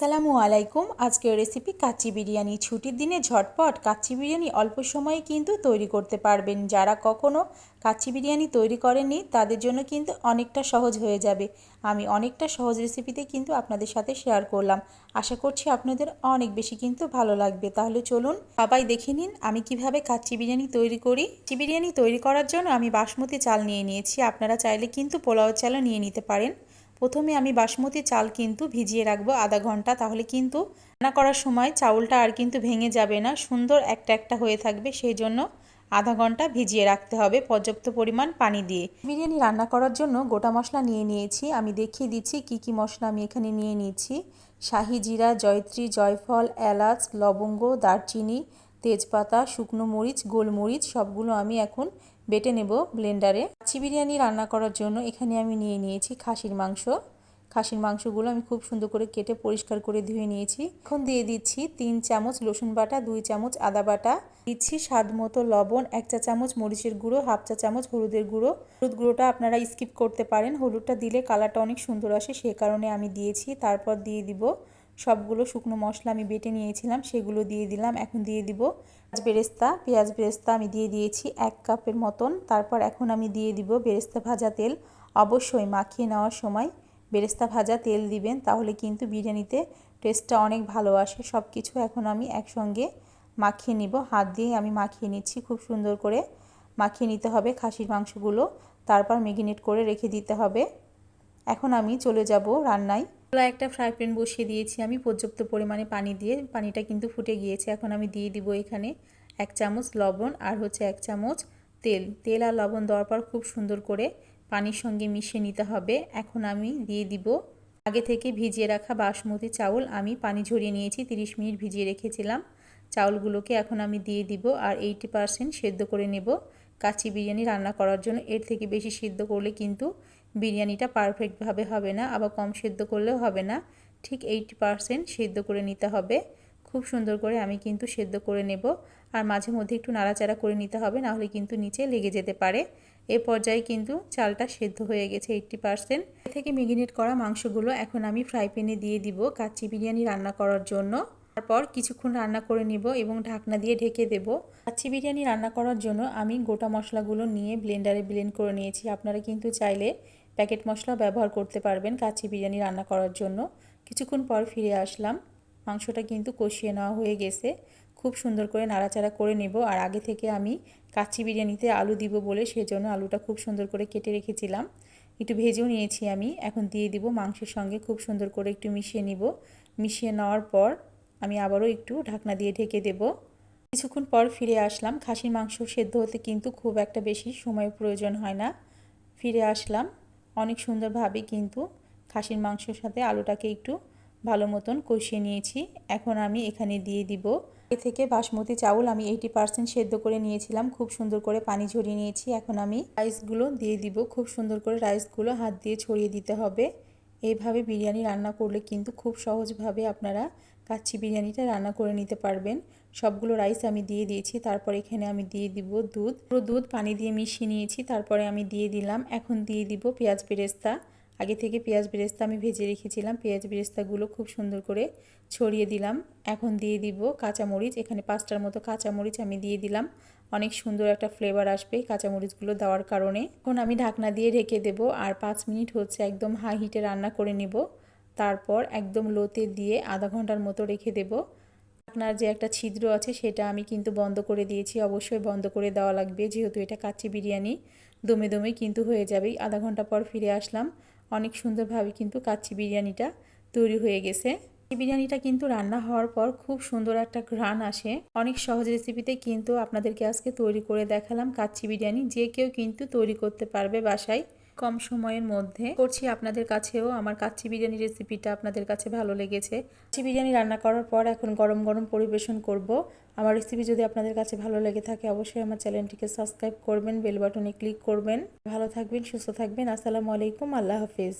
আসসালামু আলাইকুম। আজকের রেসিপি কাচ্চি বিরিয়ানি। ছুটির দিনে ঝটপট কাচ্চি বিরিয়ানি অল্প সময়ে কিন্তু তৈরি করতে পারবেন। যারা কখনো কাচ্চি বিরিয়ানি তৈরি করেননি, তাদের জন্য কিন্তু অনেকটা সহজ হয়ে যাবে। আমি অনেকটা সহজ রেসিপিতে কিন্তু আপনাদের সাথে শেয়ার করলাম। আশা করছি আপনাদের অনেক বেশি কিন্তু ভালো লাগবে। তাহলে চলুন সবাই দেখে নিন আমি কীভাবে কাচ্চি বিরিয়ানি তৈরি করি। কাচ্চি বিরিয়ানি তৈরি করার জন্য আমি বাসমতি চাল নিয়ে নিয়েছি। আপনারা চাইলে কিন্তু পোলাও চালও নিয়ে নিতে পারেন। প্রথমে আমি বাসমতি চাল কিন্তু ভিজিয়ে রাখব আধা ঘণ্টা, তাহলে কিন্তু রান্না করার সময় চাউলটা আর কিন্তু ভেঙে যাবে না, সুন্দর একটা একটা হয়ে থাকবে, সেই জন্য আধা ঘণ্টা ভিজিয়ে রাখতে হবে পর্যাপ্ত পরিমাণ পানি দিয়ে। বিরিয়ানি রান্না করার জন্য গোটা মশলা নিয়ে নিয়েছি, আমি দেখিয়ে দিচ্ছি কি কি মশলা আমি এখানে নিয়ে নিয়েছি। শাহি জিরা, জয়ত্রী, জয়ফল, এলাচ, লবঙ্গ, দারচিনি, তেজপাতা, শুকনো মরিচ, গোলমরিচ, সবগুলো আমি এখন বেটে নেব ব্লেন্ডারে। কাচ্চি বিরিয়ানি রান্না করার জন্য এখানে আমি নিয়ে নিয়েছি খাসির মাংস। খাসির মাংসগুলো আমি খুব সুন্দর করে কেটে পরিষ্কার করে ধুয়ে নিয়েছি। এখন দিয়ে দিচ্ছি তিন চামচ রসুন বাটা, দুই চামচ আদা বাটা। দিচ্ছি স্বাদ মতো লবণ, এক চা চামচ মরিচের গুঁড়ো, হাফ চা চামচ হলুদের গুঁড়ো। হলুদ গুঁড়োটা আপনারা স্কিপ করতে পারেন। হলুদটা দিলে কালারটা অনেক সুন্দর আসে, সে কারণে আমি দিয়েছি। তারপর দিয়ে দিব সবগুলো শুকনো মশলা আমি বেটে নিয়েছিলাম, সেগুলো দিয়ে দিলাম। এখন দিয়ে দিব পেঁয়াজ বেরেস্তা। পেঁয়াজ বেরেস্তা আমি দিয়ে দিয়েছি এক কাপের মতন। তারপর এখন আমি দিয়ে দিব বেরেস্তা ভাজা তেল। অবশ্যই মাখিয়ে নেওয়ার সময় বেরেস্তা ভাজা তেল দিবেন, তাহলে কিন্তু বিরিয়ানিতে টেস্টটা অনেক ভালো আসে। সব কিছু এখন আমি একসঙ্গে মাখিয়ে নিব। হাত দিয়ে আমি মাখিয়ে নিচ্ছি খুব সুন্দর করে। মাখিয়ে নিতে হবে খাসির মাংসগুলো। তারপর মেগিনেট করে রেখে দিতে হবে। এখন আমি চলে যাব রান্নায়। একটা ফ্রাই প্যান বসিয়ে দিয়েছি। আমি পর্যাপ্ত পরিমাণে পানি দিয়ে, পানিটা কিন্তু ফুটে গিয়েছে। এখন আমি দিয়ে দিব এখানে এক চামচ লবণ আর হচ্ছে এক চামচ তেল। তেল আর লবণ দেওয়ার পর খুব সুন্দর করে পানির সঙ্গে মিশিয়ে নিতে হবে। এখন আমি দিয়ে দিব আগে থেকে ভিজিয়ে রাখা বাসমতি চাউল। আমি পানি ঝরিয়ে নিয়েছি 30 মিনিট ভিজিয়ে রেখেছিলাম। চাউলগুলোকে এখন আমি দিয়ে দিব আর এইটি পারসেন্ট সেদ্ধ করে নেব। কাচি বিরিয়ানি রান্না করার জন্য এর থেকে বেশি সিদ্ধ করলে কিন্তু বিরিয়ানিটা পারফেক্টভাবে হবে না, আবার কম সেদ্ধ করলেও হবে না, ঠিক এইটি পারসেন্ট সেদ্ধ করে নিতে হবে। খুব সুন্দর করে আমি কিন্তু সেদ্ধ করে নেব, আর মাঝে মধ্যে একটু নাড়াচাড়া করে নিতে হবে নাহলে কিন্তু নিচে লেগে যেতে পারে। এ পর্যায়ে কিন্তু চালটা সেদ্ধ হয়ে গেছে এইটটি পারসেন্ট থেকে মেগিনেট করা মাংসগুলো এখন আমি ফ্রাই প্যানে দিয়ে দিব কাচ্চি বিরিয়ানি রান্না করার জন্য। তারপর কিছুক্ষণ রান্না করে নিব এবং ঢাকনা দিয়ে ঢেকে দেব। কাচ্চি বিরিয়ানি রান্না করার জন্য আমি গোটা মশলাগুলো নিয়ে ব্লেন্ডারে ব্লেন্ড করে নিয়েছি, আপনারা কিন্তু চাইলে প্যাকেট মশলা ব্যবহার করতে পারবেন কাচ্চি বিরিয়ানি রান্না করার জন্য। কিছুক্ষণ পর ফিরে আসলাম। মাংসটা কিন্তু কষিয়ে নেওয়া হয়ে গেছে। খুব সুন্দর করে নাড়াচাড়া করে নেব আর আগে থেকে আমি কাচ্চি বিরিয়ানিতে আলু দিব বলে সেজন্য আলুটা খুব সুন্দর করে কেটে রেখেছিলাম। একটু ভেজেও নিয়েছি আমি। এখন দিয়ে দিব মাংসের সঙ্গে খুব সুন্দর করে একটু মিশিয়ে নিব। মিশিয়ে নেওয়ার পর আমি আবারও একটু ঢাকনা দিয়ে ঢেকে দেব। কিছুক্ষণ পর ফিরে আসলাম। খাসির মাংস সেদ্ধ হতে কিন্তু খুব একটা বেশি সময়ের প্রয়োজন হয় না। ফিরে আসলাম। অনেক সুন্দরভাবে কিন্তু খাসির মাংসের সাথে আলুটাকে একটু ভালো মতন কষিয়ে নিয়েছি। এখন আমি এখানে দিয়ে দিব। এ থেকে বাসমতি চাউল আমি এইটি পার্সেন্ট সেদ্ধ করে নিয়েছিলাম। খুব সুন্দর করে পানি ঝরিয়ে নিয়েছি। এখন আমি রাইসগুলো দিয়ে দিব। খুব সুন্দর করে রাইসগুলো হাত দিয়ে ছড়িয়ে দিতে হবে। এইভাবে বিরিয়ানি রান্না করলে কিন্তু খুব সহজভাবে আপনারা কাচ্চি বিরিয়ানিটা রান্না করে নিতে পারবেন। সবগুলো রাইস আমি দিয়ে দিয়েছি, তারপর এখানে আমি দিয়ে দিব দুধ। পুরো দুধ পানি দিয়ে মিশিয়ে নিয়েছি, তারপরে আমি দিয়ে দিলাম, এখন দিয়ে দিব পেঁয়াজ বেরেস্তা। আগে থেকে পেঁয়াজ বেরেস্তা আমি ভেজে রেখেছিলাম। পেঁয়াজ বেরেস্তাগুলো খুব সুন্দর করে ছড়িয়ে দিলাম। এখন দিয়ে দিব কাঁচামরিচ। এখানে পাঁচটার মতো কাঁচামরিচ আমি দিয়ে দিলাম। অনেক সুন্দর একটা ফ্লেভার আসবে কাঁচামরিচগুলো দেওয়ার কারণে। এখন আমি ঢাকনা দিয়ে ঢেকে দেব আর পাঁচ মিনিট হচ্ছে একদম হাই হিটে রান্না করে নেব। তারপর একদম লোতে দিয়ে আধা ঘণ্টার মতো রেখে দেব। আপনার যে একটা ছিদ্র আছে সেটা আমি কিন্তু বন্ধ করে দিয়েছি। অবশ্যই বন্ধ করে দেওয়া লাগবে। যেহেতু এটা কাচ্চি বিরিয়ানি, দমে দমে কিন্তু হয়ে যাবেই আধা ঘণ্টা পর ফিরে আসলাম। অনেক সুন্দরভাবে কিন্তু কাচ্চি বিরিয়ানিটা তৈরি হয়ে গেছে। বিরিয়ানিটা কিন্তু রান্না হওয়ার পর খুব সুন্দর একটা ঘ্রাণ আসে। অনেক সহজ রেসিপিতে কিন্তু আপনাদেরকে আজকে তৈরি করে দেখালাম কাচ্চি বিরিয়ানি। যে কেউ কিন্তু তৈরি করতে পারবে বাসায়। কম সময়ের মধ্যে করছি। আপনাদের কাছেও আমার কাচ্চি বিরিয়ানি রেসিপিটা আপনাদের কাছে ভালো লেগেছে। কাচ্চি বিরিয়ানি রান্না করার পর এখন গরম গরম পরিবেশন করব। আমার রেসিপি যদি আপনাদের কাছে ভালো লেগে থাকে, অবশ্যই আমার চ্যানেলটিকে সাবস্ক্রাইব করবেন বেল বাটনে ক্লিক করবেন। ভালো থাকবেন, সুস্থ থাকবেন। আসসালামু আলাইকুম, আল্লাহ হাফিজ।